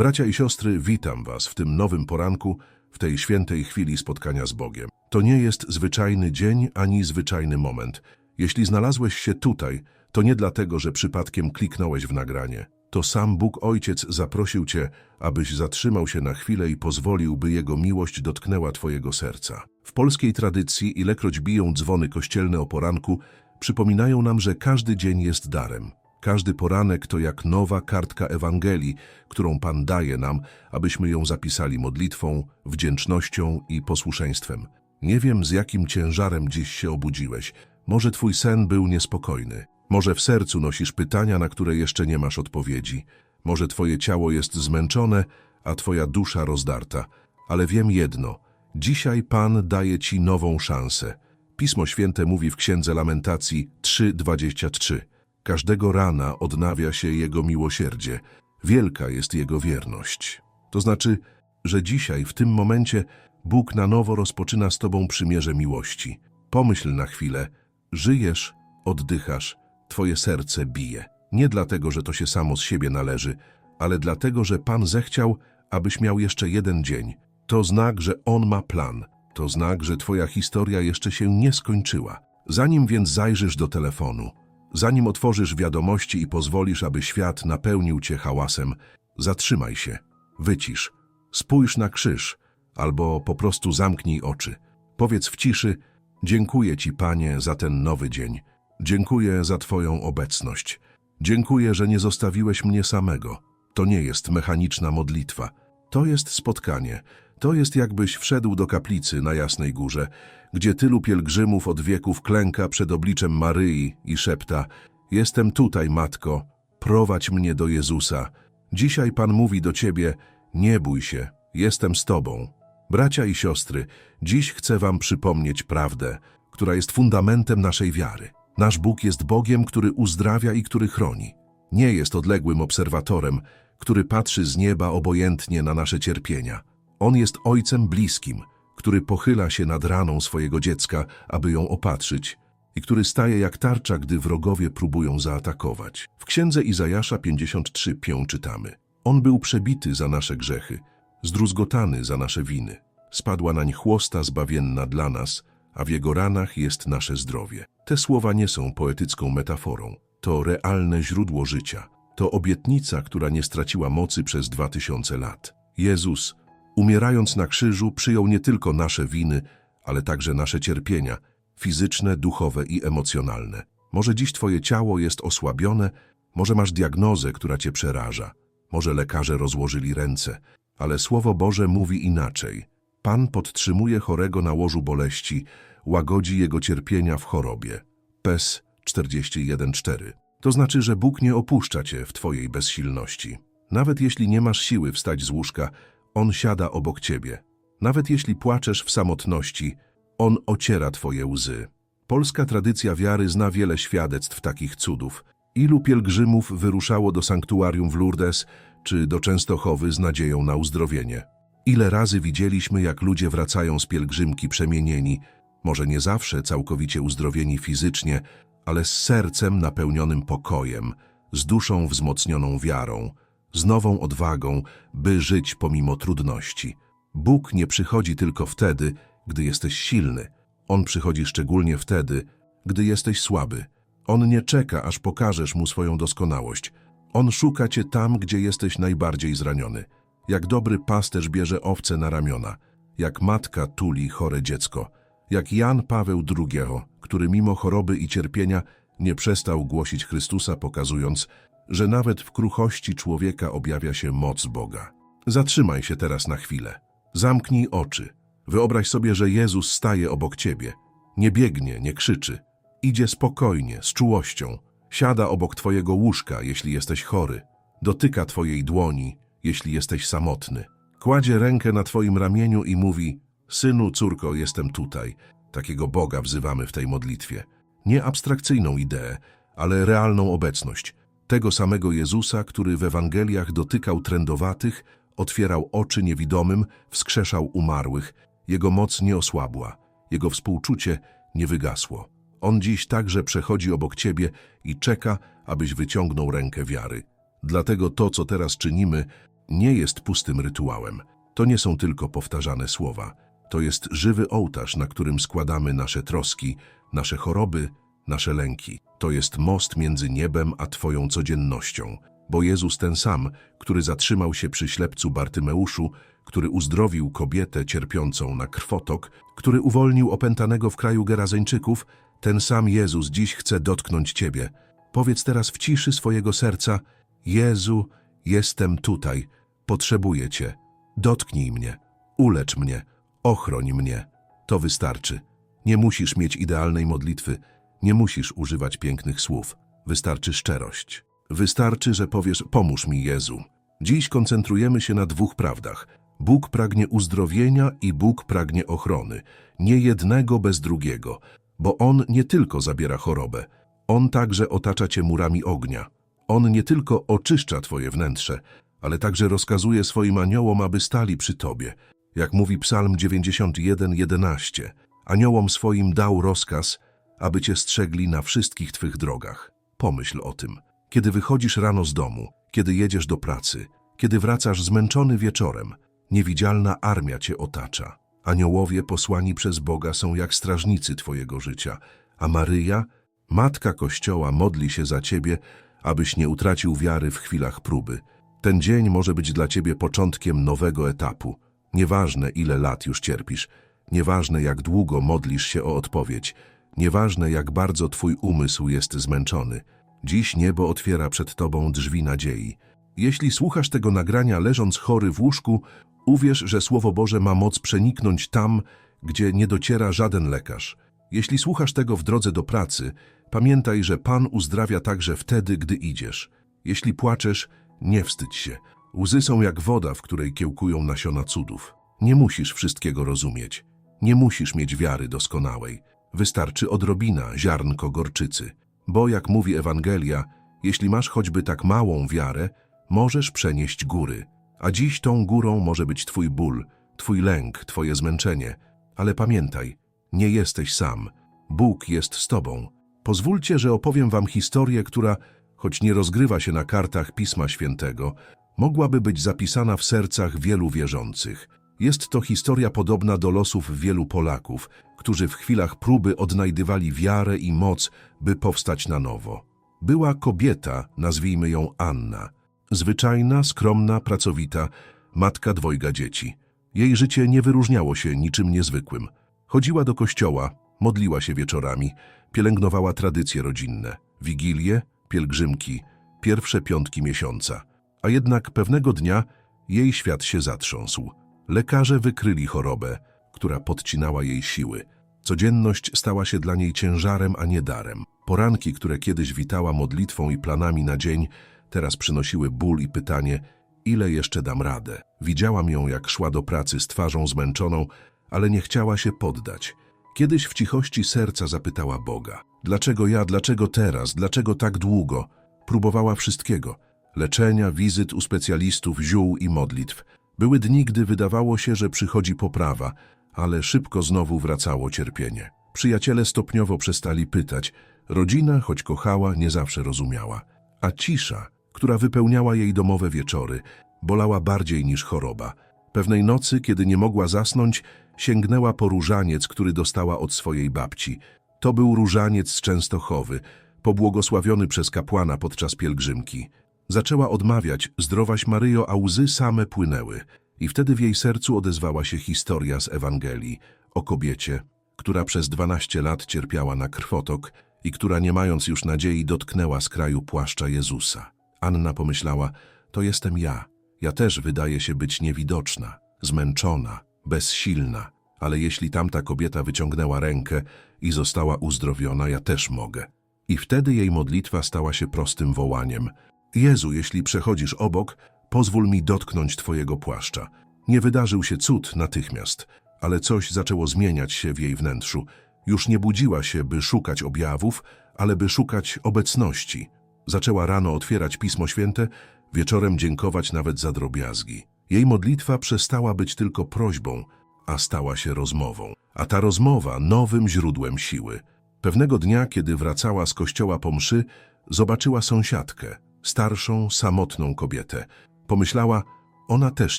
Bracia i siostry, witam Was w tym nowym poranku, w tej świętej chwili spotkania z Bogiem. To nie jest zwyczajny dzień ani zwyczajny moment. Jeśli znalazłeś się tutaj, to nie dlatego, że przypadkiem kliknąłeś w nagranie. To sam Bóg Ojciec zaprosił Cię, abyś zatrzymał się na chwilę i pozwolił, by Jego miłość dotknęła Twojego serca. W polskiej tradycji, ilekroć biją dzwony kościelne o poranku, przypominają nam, że każdy dzień jest darem. Każdy poranek to jak nowa kartka Ewangelii, którą Pan daje nam, abyśmy ją zapisali modlitwą, wdzięcznością i posłuszeństwem. Nie wiem, z jakim ciężarem dziś się obudziłeś. Może twój sen był niespokojny. Może w sercu nosisz pytania, na które jeszcze nie masz odpowiedzi. Może twoje ciało jest zmęczone, a twoja dusza rozdarta. Ale wiem jedno. Dzisiaj Pan daje ci nową szansę. Pismo Święte mówi w Księdze Lamentacji 3:23. Każdego rana odnawia się Jego miłosierdzie. Wielka jest Jego wierność. To znaczy, że dzisiaj, w tym momencie, Bóg na nowo rozpoczyna z Tobą przymierze miłości. Pomyśl na chwilę. Żyjesz, oddychasz, Twoje serce bije. Nie dlatego, że to się samo z siebie należy, ale dlatego, że Pan zechciał, abyś miał jeszcze jeden dzień. To znak, że On ma plan. To znak, że Twoja historia jeszcze się nie skończyła. Zanim więc zajrzysz do telefonu, zanim otworzysz wiadomości i pozwolisz, aby świat napełnił Cię hałasem, zatrzymaj się, wycisz, spójrz na krzyż albo po prostu zamknij oczy. Powiedz w ciszy, dziękuję Ci, Panie, za ten nowy dzień. Dziękuję za Twoją obecność. Dziękuję, że nie zostawiłeś mnie samego. To nie jest mechaniczna modlitwa. To jest spotkanie. To jest jakbyś wszedł do kaplicy na Jasnej Górze, gdzie tylu pielgrzymów od wieków klęka przed obliczem Maryi i szepta Jestem tutaj, Matko, prowadź mnie do Jezusa. Dzisiaj Pan mówi do Ciebie, nie bój się, jestem z Tobą. Bracia i siostry, dziś chcę Wam przypomnieć prawdę, która jest fundamentem naszej wiary. Nasz Bóg jest Bogiem, który uzdrawia i który chroni. Nie jest odległym obserwatorem, który patrzy z nieba obojętnie na nasze cierpienia. On jest Ojcem bliskim, który pochyla się nad raną swojego dziecka, aby ją opatrzyć i który staje jak tarcza, gdy wrogowie próbują zaatakować. W księdze Izajasza 53:5 czytamy: On był przebity za nasze grzechy, zdruzgotany za nasze winy. Spadła nań chłosta zbawienna dla nas, a w jego ranach jest nasze zdrowie. Te słowa nie są poetycką metaforą. To realne źródło życia. To obietnica, która nie straciła mocy przez dwa tysiące lat. Jezus, umierając na krzyżu, przyjął nie tylko nasze winy, ale także nasze cierpienia, fizyczne, duchowe i emocjonalne. Może dziś twoje ciało jest osłabione, może masz diagnozę, która cię przeraża, może lekarze rozłożyli ręce, ale Słowo Boże mówi inaczej. Pan podtrzymuje chorego na łożu boleści, łagodzi jego cierpienia w chorobie. PES 41.4. To znaczy, że Bóg nie opuszcza cię w twojej bezsilności. Nawet jeśli nie masz siły wstać z łóżka, On siada obok ciebie. Nawet jeśli płaczesz w samotności, On ociera twoje łzy. Polska tradycja wiary zna wiele świadectw takich cudów. Ilu pielgrzymów wyruszało do sanktuarium w Lourdes czy do Częstochowy z nadzieją na uzdrowienie? Ile razy widzieliśmy, jak ludzie wracają z pielgrzymki przemienieni, może nie zawsze całkowicie uzdrowieni fizycznie, ale z sercem napełnionym pokojem, z duszą wzmocnioną wiarą, z nową odwagą, by żyć pomimo trudności. Bóg nie przychodzi tylko wtedy, gdy jesteś silny. On przychodzi szczególnie wtedy, gdy jesteś słaby. On nie czeka, aż pokażesz mu swoją doskonałość. On szuka cię tam, gdzie jesteś najbardziej zraniony. Jak dobry pasterz bierze owce na ramiona, jak matka tuli chore dziecko, jak Jan Paweł II, który mimo choroby i cierpienia nie przestał głosić Chrystusa, pokazując, że nawet w kruchości człowieka objawia się moc Boga. Zatrzymaj się teraz na chwilę. Zamknij oczy. Wyobraź sobie, że Jezus staje obok ciebie. Nie biegnie, nie krzyczy. Idzie spokojnie, z czułością. Siada obok twojego łóżka, jeśli jesteś chory. Dotyka twojej dłoni, jeśli jesteś samotny. Kładzie rękę na twoim ramieniu i mówi Synu, córko, jestem tutaj. Takiego Boga wzywamy w tej modlitwie. Nie abstrakcyjną ideę, ale realną obecność. Tego samego Jezusa, który w Ewangeliach dotykał trędowatych, otwierał oczy niewidomym, wskrzeszał umarłych. Jego moc nie osłabła, jego współczucie nie wygasło. On dziś także przechodzi obok ciebie i czeka, abyś wyciągnął rękę wiary. Dlatego to, co teraz czynimy, nie jest pustym rytuałem. To nie są tylko powtarzane słowa. To jest żywy ołtarz, na którym składamy nasze troski, nasze choroby, nasze lęki. To jest most między niebem a Twoją codziennością. Bo Jezus ten sam, który zatrzymał się przy ślepcu Bartymeuszu, który uzdrowił kobietę cierpiącą na krwotok, który uwolnił opętanego w kraju Gerazeńczyków, ten sam Jezus dziś chce dotknąć Ciebie. Powiedz teraz w ciszy swojego serca, Jezu, jestem tutaj, potrzebuję Cię. Dotknij mnie, ulecz mnie, ochroń mnie. To wystarczy. Nie musisz mieć idealnej modlitwy, nie musisz używać pięknych słów. Wystarczy szczerość. Wystarczy, że powiesz, pomóż mi Jezu. Dziś koncentrujemy się na dwóch prawdach. Bóg pragnie uzdrowienia i Bóg pragnie ochrony. Nie jednego bez drugiego, bo On nie tylko zabiera chorobę, On także otacza cię murami ognia. On nie tylko oczyszcza twoje wnętrze, ale także rozkazuje swoim aniołom, aby stali przy tobie. Jak mówi Psalm 91:11, aniołom swoim dał rozkaz, aby cię strzegli na wszystkich twych drogach. Pomyśl o tym. Kiedy wychodzisz rano z domu, kiedy jedziesz do pracy, kiedy wracasz zmęczony wieczorem, niewidzialna armia cię otacza. Aniołowie posłani przez Boga są jak strażnicy twojego życia, a Maryja, Matka Kościoła, modli się za ciebie, abyś nie utracił wiary w chwilach próby. Ten dzień może być dla ciebie początkiem nowego etapu. Nieważne, ile lat już cierpisz, nieważne, jak długo modlisz się o odpowiedź, nieważne, jak bardzo twój umysł jest zmęczony. Dziś niebo otwiera przed tobą drzwi nadziei. Jeśli słuchasz tego nagrania leżąc chory w łóżku, uwierz, że Słowo Boże ma moc przeniknąć tam, gdzie nie dociera żaden lekarz. Jeśli słuchasz tego w drodze do pracy, pamiętaj, że Pan uzdrawia także wtedy, gdy idziesz. Jeśli płaczesz, nie wstydź się. Łzy są jak woda, w której kiełkują nasiona cudów. Nie musisz wszystkiego rozumieć. Nie musisz mieć wiary doskonałej. Wystarczy odrobina, ziarnko gorczycy. Bo, jak mówi Ewangelia, jeśli masz choćby tak małą wiarę, możesz przenieść góry. A dziś tą górą może być twój ból, twój lęk, twoje zmęczenie. Ale pamiętaj, nie jesteś sam. Bóg jest z tobą. Pozwólcie, że opowiem wam historię, która, choć nie rozgrywa się na kartach Pisma Świętego, mogłaby być zapisana w sercach wielu wierzących. Jest to historia podobna do losów wielu Polaków, którzy w chwilach próby odnajdywali wiarę i moc, by powstać na nowo. Była kobieta, nazwijmy ją Anna. Zwyczajna, skromna, pracowita, matka dwojga dzieci. Jej życie nie wyróżniało się niczym niezwykłym. Chodziła do kościoła, modliła się wieczorami, pielęgnowała tradycje rodzinne, wigilie, pielgrzymki, pierwsze piątki miesiąca. A jednak pewnego dnia jej świat się zatrząsł. Lekarze wykryli chorobę, która podcinała jej siły. Codzienność stała się dla niej ciężarem, a nie darem. Poranki, które kiedyś witała modlitwą i planami na dzień, teraz przynosiły ból i pytanie, ile jeszcze dam radę. Widziałam ją, jak szła do pracy z twarzą zmęczoną, ale nie chciała się poddać. Kiedyś w cichości serca zapytała Boga, dlaczego ja, dlaczego teraz, dlaczego tak długo? Próbowała wszystkiego. Leczenia, wizyt u specjalistów, ziół i modlitw. Były dni, gdy wydawało się, że przychodzi poprawa, ale szybko znowu wracało cierpienie. Przyjaciele stopniowo przestali pytać. Rodzina, choć kochała, nie zawsze rozumiała. A cisza, która wypełniała jej domowe wieczory, bolała bardziej niż choroba. Pewnej nocy, kiedy nie mogła zasnąć, sięgnęła po różaniec, który dostała od swojej babci. To był różaniec częstochowy, pobłogosławiony przez kapłana podczas pielgrzymki. Zaczęła odmawiać, zdrowaś Maryjo, a łzy same płynęły. I wtedy w jej sercu odezwała się historia z Ewangelii o kobiecie, która przez dwanaście lat cierpiała na krwotok i która nie mając już nadziei dotknęła skraju płaszcza Jezusa. Anna pomyślała, to jestem ja. Ja też wydaje się być niewidoczna, zmęczona, bezsilna, ale jeśli tamta kobieta wyciągnęła rękę i została uzdrowiona, ja też mogę. I wtedy jej modlitwa stała się prostym wołaniem. Jezu, jeśli przechodzisz obok, pozwól mi dotknąć Twojego płaszcza. Nie wydarzył się cud natychmiast, ale coś zaczęło zmieniać się w jej wnętrzu. Już nie budziła się, by szukać objawów, ale by szukać obecności. Zaczęła rano otwierać Pismo Święte, wieczorem dziękować nawet za drobiazgi. Jej modlitwa przestała być tylko prośbą, a stała się rozmową. A ta rozmowa nowym źródłem siły. Pewnego dnia, kiedy wracała z kościoła po mszy, zobaczyła sąsiadkę, starszą, samotną kobietę. Pomyślała, Ona też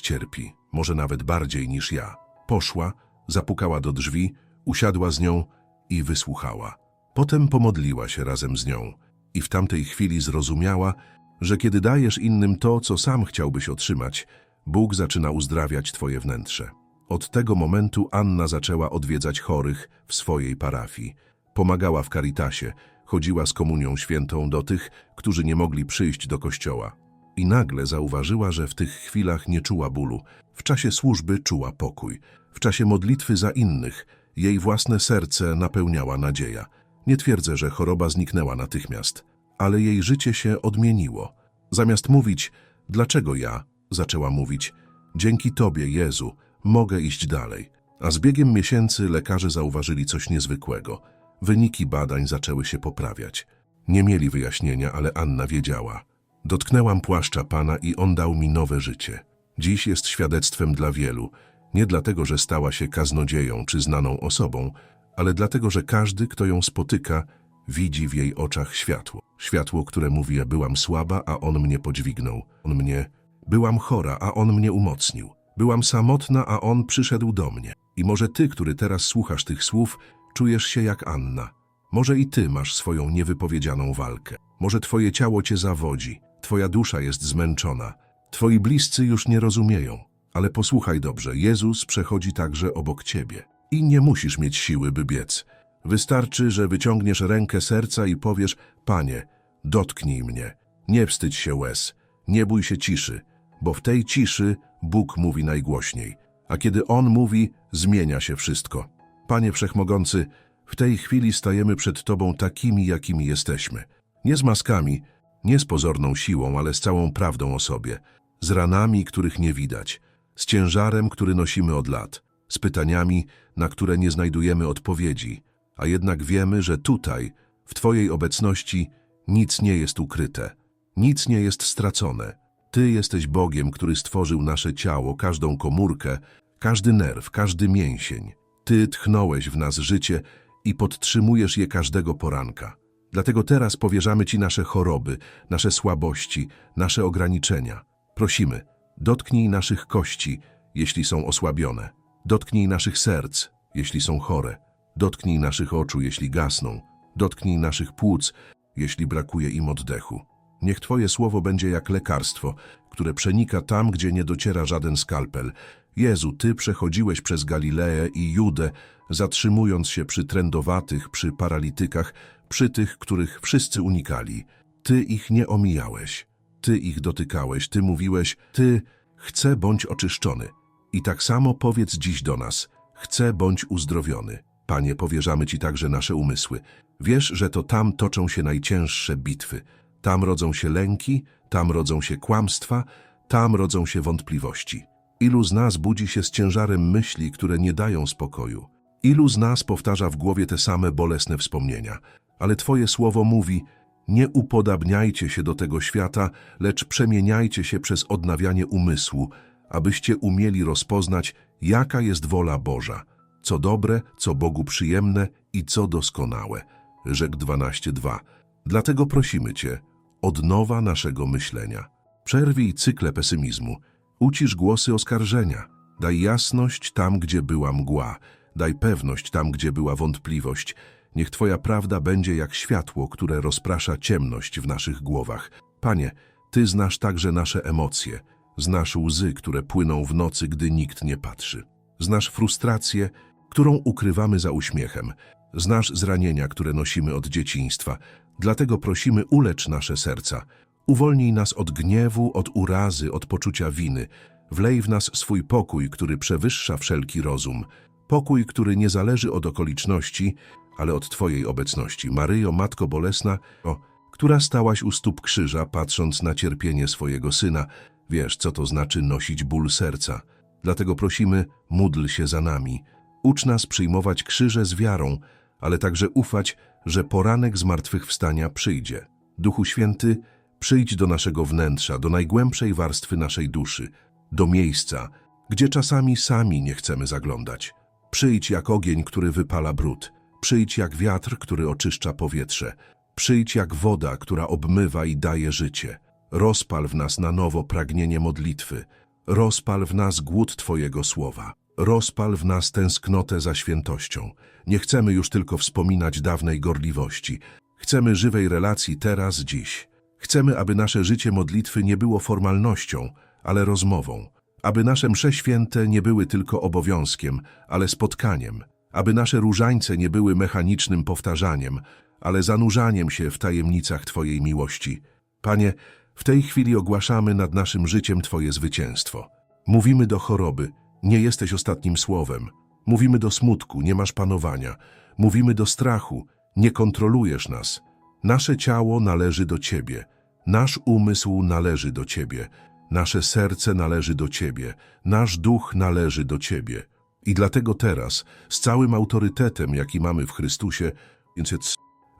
cierpi, może nawet bardziej niż ja. Poszła, zapukała do drzwi, usiadła z nią i wysłuchała. Potem pomodliła się razem z nią i w tamtej chwili zrozumiała, że kiedy dajesz innym to, co sam chciałbyś otrzymać, Bóg zaczyna uzdrawiać twoje wnętrze. Od tego momentu Anna zaczęła odwiedzać chorych w swojej parafii. Pomagała w karitasie, chodziła z komunią świętą do tych, którzy nie mogli przyjść do kościoła. I nagle zauważyła, że w tych chwilach nie czuła bólu. W czasie służby czuła pokój. W czasie modlitwy za innych jej własne serce napełniała nadzieja. Nie twierdzę, że choroba zniknęła natychmiast, ale jej życie się odmieniło. Zamiast mówić, dlaczego ja, zaczęła mówić, dzięki Tobie, Jezu, mogę iść dalej. A z biegiem miesięcy lekarze zauważyli coś niezwykłego. Wyniki badań zaczęły się poprawiać. Nie mieli wyjaśnienia, ale Anna wiedziała. Dotknęłam płaszcza Pana i On dał mi nowe życie. Dziś jest świadectwem dla wielu, nie dlatego, że stała się kaznodzieją czy znaną osobą, ale dlatego, że każdy, kto ją spotyka, widzi w jej oczach światło. Światło, które mówi, ja byłam słaba, a On mnie podźwignął. On mnie... Byłam chora, a On mnie umocnił. Byłam samotna, a On przyszedł do mnie. I może ty, który teraz słuchasz tych słów, czujesz się jak Anna. Może i ty masz swoją niewypowiedzianą walkę. Może twoje ciało cię zawodzi, twoja dusza jest zmęczona, twoi bliscy już nie rozumieją. Ale posłuchaj dobrze, Jezus przechodzi także obok ciebie. I nie musisz mieć siły, by biec. Wystarczy, że wyciągniesz rękę serca i powiesz, Panie, dotknij mnie. Nie wstydź się łez, nie bój się ciszy, bo w tej ciszy Bóg mówi najgłośniej. A kiedy On mówi, zmienia się wszystko. Panie Wszechmogący, w tej chwili stajemy przed Tobą takimi, jakimi jesteśmy. Nie z maskami, nie z pozorną siłą, ale z całą prawdą o sobie. Z ranami, których nie widać. Z ciężarem, który nosimy od lat. Z pytaniami, na które nie znajdujemy odpowiedzi. A jednak wiemy, że tutaj, w Twojej obecności, nic nie jest ukryte. Nic nie jest stracone. Ty jesteś Bogiem, który stworzył nasze ciało, każdą komórkę, każdy nerw, każdy mięsień. Ty tchnąłeś w nas życie i podtrzymujesz je każdego poranka. Dlatego teraz powierzamy Ci nasze choroby, nasze słabości, nasze ograniczenia. Prosimy, dotknij naszych kości, jeśli są osłabione. Dotknij naszych serc, jeśli są chore. Dotknij naszych oczu, jeśli gasną. Dotknij naszych płuc, jeśli brakuje im oddechu. Niech Twoje słowo będzie jak lekarstwo, które przenika tam, gdzie nie dociera żaden skalpel. Jezu, Ty przechodziłeś przez Galileę i Judę, zatrzymując się przy trędowatych, przy paralitykach, przy tych, których wszyscy unikali. Ty ich nie omijałeś. Ty ich dotykałeś, Ty mówiłeś, Ty, chcę bądź oczyszczony. I tak samo powiedz dziś do nas, chcę bądź uzdrowiony. Panie, powierzamy Ci także nasze umysły. Wiesz, że to tam toczą się najcięższe bitwy. Tam rodzą się lęki, tam rodzą się kłamstwa, tam rodzą się wątpliwości. Ilu z nas budzi się z ciężarem myśli, które nie dają spokoju? Ilu z nas powtarza w głowie te same bolesne wspomnienia? Ale Twoje słowo mówi, nie upodabniajcie się do tego świata, lecz przemieniajcie się przez odnawianie umysłu, abyście umieli rozpoznać, jaka jest wola Boża, co dobre, co Bogu przyjemne i co doskonałe. Rzek 12.2. Dlatego prosimy Cię, odnowa naszego myślenia. Przerwij cykle pesymizmu, ucisz głosy oskarżenia, daj jasność tam, gdzie była mgła, daj pewność tam, gdzie była wątpliwość. Niech Twoja prawda będzie jak światło, które rozprasza ciemność w naszych głowach. Panie, Ty znasz także nasze emocje, znasz łzy, które płyną w nocy, gdy nikt nie patrzy. Znasz frustrację, którą ukrywamy za uśmiechem. Znasz zranienia, które nosimy od dzieciństwa. Dlatego prosimy, ulecz nasze serca. Uwolnij nas od gniewu, od urazy, od poczucia winy. Wlej w nas swój pokój, który przewyższa wszelki rozum. Pokój, który nie zależy od okoliczności, ale od Twojej obecności. Maryjo, Matko Bolesna, o, która stałaś u stóp krzyża, patrząc na cierpienie swojego syna, wiesz, co to znaczy nosić ból serca. Dlatego prosimy, módl się za nami. Ucz nas przyjmować krzyże z wiarą, ale także ufać, że poranek zmartwychwstania przyjdzie. Duchu Święty, przyjdź do naszego wnętrza, do najgłębszej warstwy naszej duszy, do miejsca, gdzie czasami sami nie chcemy zaglądać. Przyjdź jak ogień, który wypala brud. Przyjdź jak wiatr, który oczyszcza powietrze. Przyjdź jak woda, która obmywa i daje życie. Rozpal w nas na nowo pragnienie modlitwy. Rozpal w nas głód Twojego słowa. Rozpal w nas tęsknotę za świętością. Nie chcemy już tylko wspominać dawnej gorliwości. Chcemy żywej relacji teraz, dziś. Chcemy, aby nasze życie modlitwy nie było formalnością, ale rozmową. Aby nasze msze święte nie były tylko obowiązkiem, ale spotkaniem. Aby nasze różańce nie były mechanicznym powtarzaniem, ale zanurzaniem się w tajemnicach Twojej miłości. Panie, w tej chwili ogłaszamy nad naszym życiem Twoje zwycięstwo. Mówimy do choroby, nie jesteś ostatnim słowem. Mówimy do smutku, nie masz panowania. Mówimy do strachu, nie kontrolujesz nas. Nasze ciało należy do Ciebie. Nasz umysł należy do Ciebie. Nasze serce należy do Ciebie. Nasz duch należy do Ciebie. I dlatego teraz, z całym autorytetem, jaki mamy w Chrystusie, więc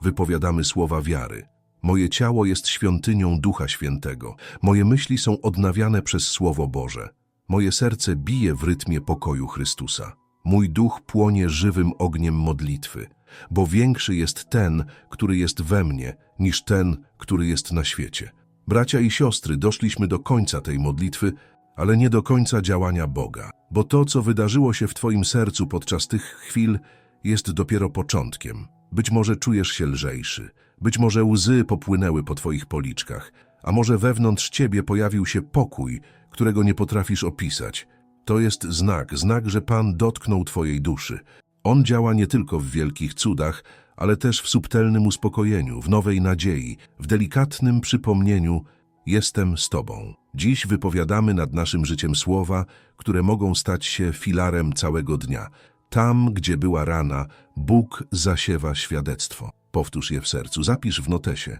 wypowiadamy słowa wiary. Moje ciało jest świątynią Ducha Świętego. Moje myśli są odnawiane przez Słowo Boże. Moje serce bije w rytmie pokoju Chrystusa. Mój duch płonie żywym ogniem modlitwy, bo większy jest ten, który jest we mnie, niż ten, który jest na świecie. Bracia i siostry, doszliśmy do końca tej modlitwy, ale nie do końca działania Boga, bo to, co wydarzyło się w Twoim sercu podczas tych chwil, jest dopiero początkiem. Być może czujesz się lżejszy, być może łzy popłynęły po Twoich policzkach, a może wewnątrz Ciebie pojawił się pokój, którego nie potrafisz opisać. To jest znak, znak, że Pan dotknął Twojej duszy. On działa nie tylko w wielkich cudach, ale też w subtelnym uspokojeniu, w nowej nadziei, w delikatnym przypomnieniu Jestem z Tobą. Dziś wypowiadamy nad naszym życiem słowa, które mogą stać się filarem całego dnia. Tam, gdzie była rana, Bóg zasiewa świadectwo. Powtórz je w sercu, zapisz w notesie.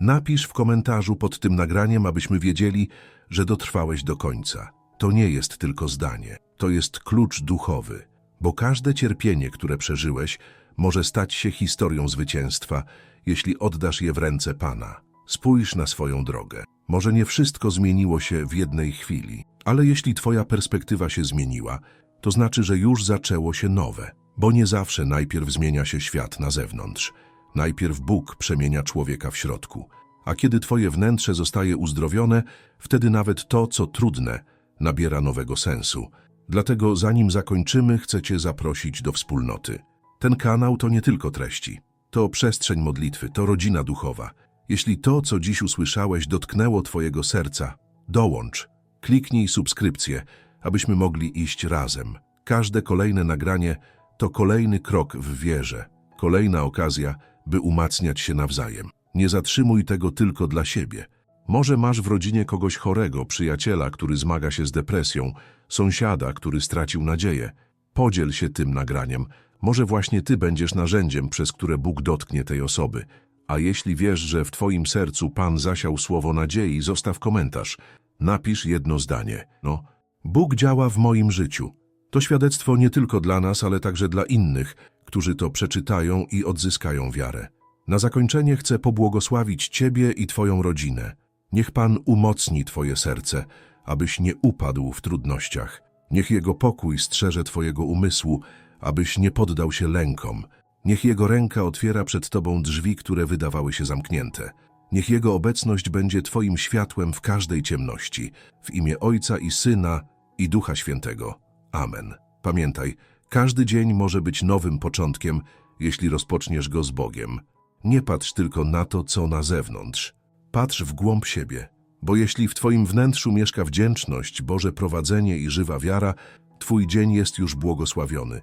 Napisz w komentarzu pod tym nagraniem, abyśmy wiedzieli, że dotrwałeś do końca. To nie jest tylko zdanie, to jest klucz duchowy, bo każde cierpienie, które przeżyłeś, może stać się historią zwycięstwa, jeśli oddasz je w ręce Pana. Spójrz na swoją drogę. Może nie wszystko zmieniło się w jednej chwili, ale jeśli Twoja perspektywa się zmieniła, to znaczy, że już zaczęło się nowe, bo nie zawsze najpierw zmienia się świat na zewnątrz. Najpierw Bóg przemienia człowieka w środku, a kiedy Twoje wnętrze zostaje uzdrowione, wtedy nawet to, co trudne, nabiera nowego sensu. Dlatego zanim zakończymy, chcę Cię zaprosić do wspólnoty. Ten kanał to nie tylko treści, to przestrzeń modlitwy, to rodzina duchowa. Jeśli to, co dziś usłyszałeś, dotknęło Twojego serca, dołącz, kliknij subskrypcję, abyśmy mogli iść razem. Każde kolejne nagranie to kolejny krok w wierze, kolejna okazja, by umacniać się nawzajem. Nie zatrzymuj tego tylko dla siebie. Może masz w rodzinie kogoś chorego, przyjaciela, który zmaga się z depresją, sąsiada, który stracił nadzieję. Podziel się tym nagraniem. Może właśnie ty będziesz narzędziem, przez które Bóg dotknie tej osoby. A jeśli wiesz, że w twoim sercu Pan zasiał słowo nadziei, zostaw komentarz. Napisz jedno zdanie. No, Bóg działa w moim życiu. To świadectwo nie tylko dla nas, ale także dla innych, którzy to przeczytają i odzyskają wiarę. Na zakończenie chcę pobłogosławić Ciebie i Twoją rodzinę. Niech Pan umocni Twoje serce, abyś nie upadł w trudnościach. Niech Jego pokój strzeże Twojego umysłu, abyś nie poddał się lękom. Niech Jego ręka otwiera przed Tobą drzwi, które wydawały się zamknięte. Niech Jego obecność będzie Twoim światłem w każdej ciemności. W imię Ojca i Syna i Ducha Świętego. Amen. Pamiętaj, każdy dzień może być nowym początkiem, jeśli rozpoczniesz go z Bogiem. Nie patrz tylko na to, co na zewnątrz. Patrz w głąb siebie, bo jeśli w Twoim wnętrzu mieszka wdzięczność, Boże prowadzenie i żywa wiara, Twój dzień jest już błogosławiony.